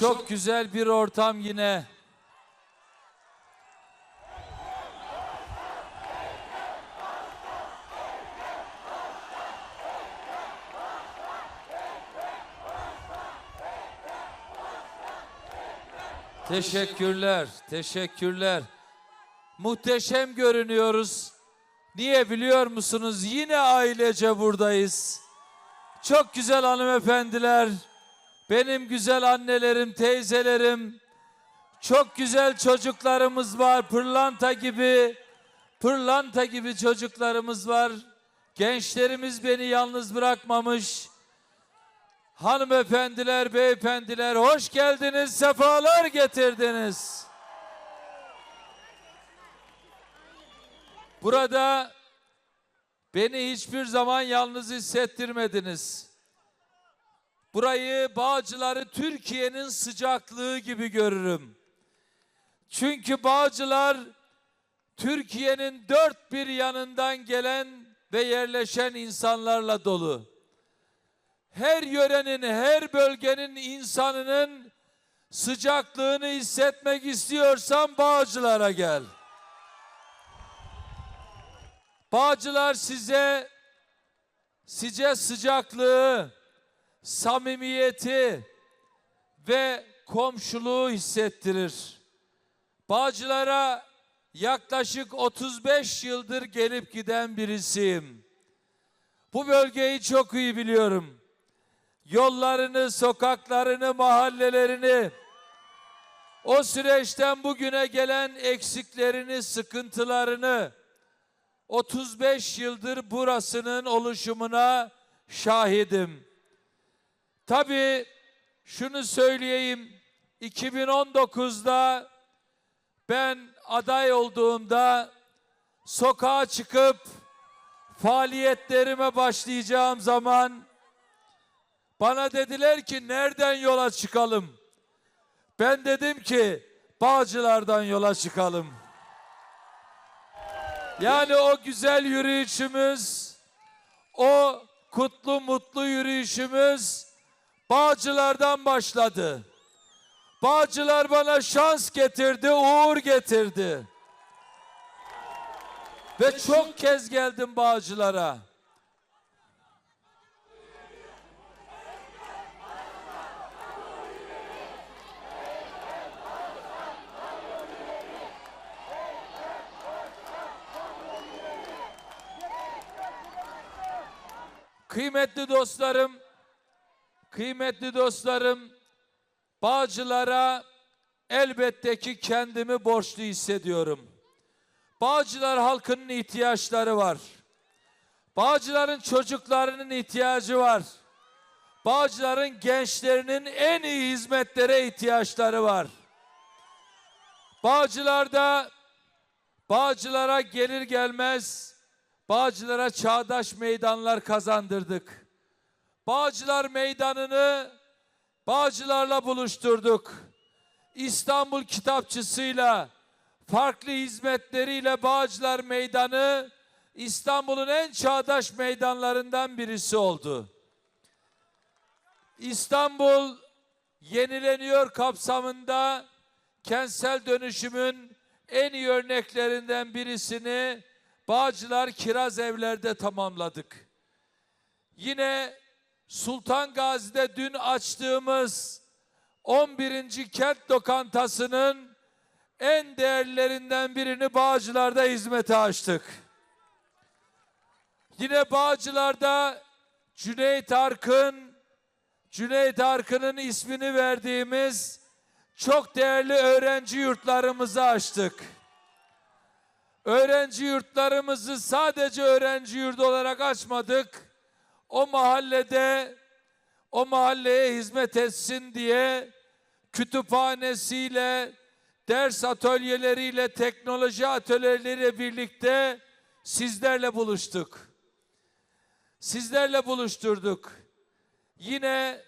Çok güzel bir ortam yine. Teşekkürler, teşekkürler. Muhteşem görünüyoruz. Niye biliyor musunuz? Yine ailece buradayız. Çok güzel hanımefendiler. Benim güzel annelerim, teyzelerim. Çok güzel çocuklarımız var. Pırlanta gibi, pırlanta gibi çocuklarımız var. Gençlerimiz beni yalnız bırakmamış. Hanımefendiler, beyefendiler hoş geldiniz, sefalar getirdiniz. Burada beni hiçbir zaman yalnız hissettirmediniz. Burayı Bağcılar'ı Türkiye'nin sıcaklığı gibi görürüm. Çünkü Bağcılar Türkiye'nin dört bir yanından gelen ve yerleşen insanlarla dolu. Her yörenin, her bölgenin insanının sıcaklığını hissetmek istiyorsan Bağcılar'a gel. Bağcılar size size sıcaklığı, samimiyeti ve komşuluğu hissettirir. Bağcılara yaklaşık 35 yıldır gelip giden birisiyim. Bu bölgeyi çok iyi biliyorum. Yollarını, sokaklarını, mahallelerini, o süreçten bugüne gelen eksiklerini, sıkıntılarını, 35 yıldır burasının oluşumuna şahidim. Tabii şunu söyleyeyim. 2019'da ben aday olduğumda sokağa çıkıp faaliyetlerime başlayacağım zaman bana dediler ki nereden yola çıkalım? Ben dedim ki Bağcılar'dan yola çıkalım. Yani o güzel yürüyüşümüz, o kutlu mutlu yürüyüşümüz Bağcılar'dan başladı. Bağcılar bana şans getirdi, uğur getirdi. Ve çok kez geldim Bağcılar'a. Kıymetli dostlarım, kıymetli dostlarım, Bağcılar'a elbette ki kendimi borçlu hissediyorum. Bağcılar halkının ihtiyaçları var. Bağcıların çocuklarının ihtiyacı var. Bağcıların gençlerinin en iyi hizmetlere ihtiyaçları var. Bağcılar'da Bağcılar'a gelir gelmez Bağcılar'a çağdaş meydanlar kazandırdık. Bağcılar Meydanı'nı Bağcılar'la buluşturduk. İstanbul Kitapçısı'yla farklı hizmetleriyle Bağcılar Meydanı İstanbul'un en çağdaş meydanlarından birisi oldu. İstanbul yenileniyor kapsamında kentsel dönüşümün en iyi örneklerinden birisini Bağcılar Kiraz Evler'de tamamladık. Yine Sultan Gazi'de dün açtığımız 11. kent lokantasının en değerlerinden birini Bağcılar'da hizmete açtık. Yine Bağcılar'da Cüneyt Arkın, Cüneyt Arkın'ın ismini verdiğimiz çok değerli öğrenci yurtlarımızı açtık. Öğrenci yurtlarımızı sadece öğrenci yurdu olarak açmadık. O mahallede o mahalleye hizmet etsin diye kütüphanesiyle, ders atölyeleriyle, teknoloji atölyeleriyle birlikte sizlerle buluştuk. Sizlerle buluşturduk. Yine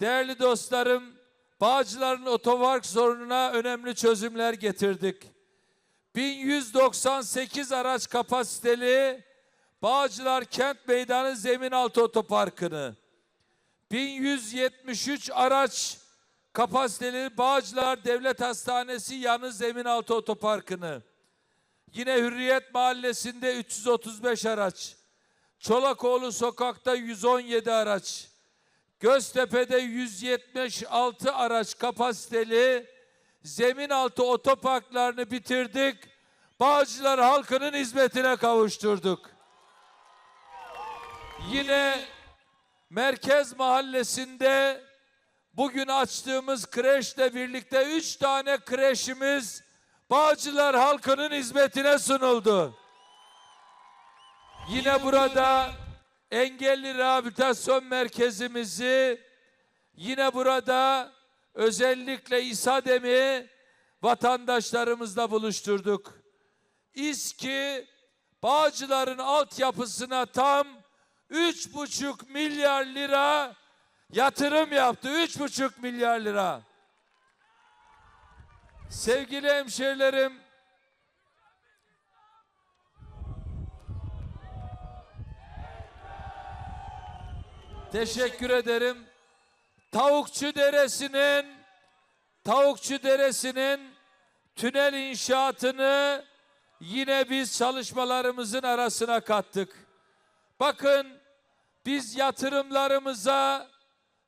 değerli dostlarım, Bağcılar'ın otopark sorununa önemli çözümler getirdik. 1198 araç kapasiteli Bağcılar Kent Meydanı Zemin Altı Otoparkı'nı 1173 araç kapasiteli Bağcılar Devlet Hastanesi yanı zemin altı otoparkını, yine Hürriyet Mahallesi'nde 335 araç, Çolakoğlu Sokak'ta 117 araç, Göztepe'de 176 araç kapasiteli zemin altı otoparklarını bitirdik. Bağcılar halkının hizmetine kavuşturduk. Yine Merkez Mahallesi'nde bugün açtığımız kreşle birlikte üç tane kreşimiz Bağcılar halkının hizmetine sunuldu. Yine burada engelli rehabilitasyon merkezimizi yine burada özellikle İSADEM'i vatandaşlarımızla buluşturduk. İSKİ Bağcılar'ın altyapısına tam üç buçuk milyar lira yatırım yaptı. Üç buçuk milyar lira. Sevgili hemşehrilerim, teşekkür ederim. Tavukçu Deresi'nin Tavukçu Deresi'nin tünel inşaatını yine biz çalışmalarımızın arasına kattık. Bakın biz yatırımlarımıza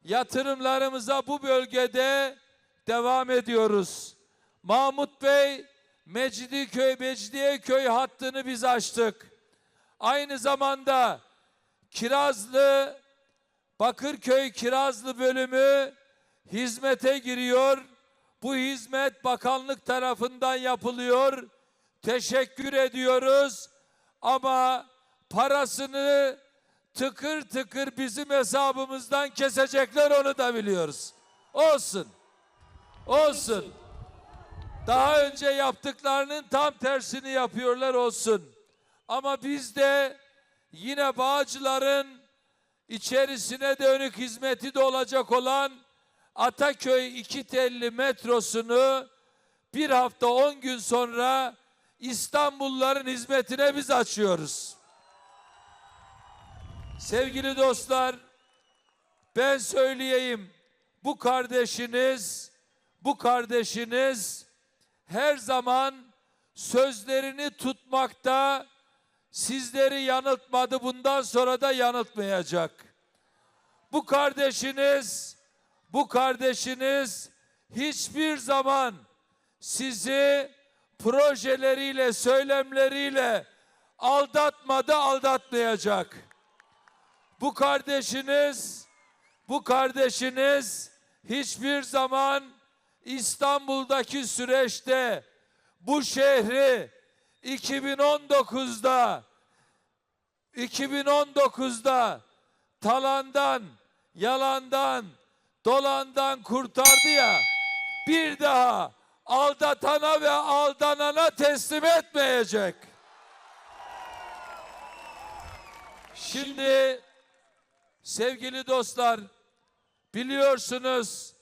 yatırımlarımıza bu bölgede devam ediyoruz. Mahmut Bey Mecidiköy Mecidiyeköy hattını biz açtık. Aynı zamanda Kirazlı Bakırköy Kirazlı bölümü hizmete giriyor. Bu hizmet bakanlık tarafından yapılıyor. Teşekkür ediyoruz. Ama parasını tıkır tıkır bizim hesabımızdan kesecekler onu da biliyoruz. Olsun. Olsun. Daha önce yaptıklarının tam tersini yapıyorlar olsun. Ama biz de yine Bağcılar'ın içerisine dönük hizmeti de olacak olan Ataköy iki telli metrosunu bir hafta on gün sonra İstanbulluların hizmetine biz açıyoruz. Sevgili dostlar, ben söyleyeyim, bu kardeşiniz, bu kardeşiniz her zaman sözlerini tutmakta sizleri yanıltmadı, bundan sonra da yanıltmayacak. Bu kardeşiniz, bu kardeşiniz hiçbir zaman sizi projeleriyle, söylemleriyle aldatmadı, aldatmayacak. Bu kardeşiniz, bu kardeşiniz hiçbir zaman İstanbul'daki süreçte bu şehri 2019'da 2019'da talandan, yalandan, dolandan kurtardı ya. Bir daha aldatana ve aldanana teslim etmeyecek. Şimdi sevgili dostlar biliyorsunuz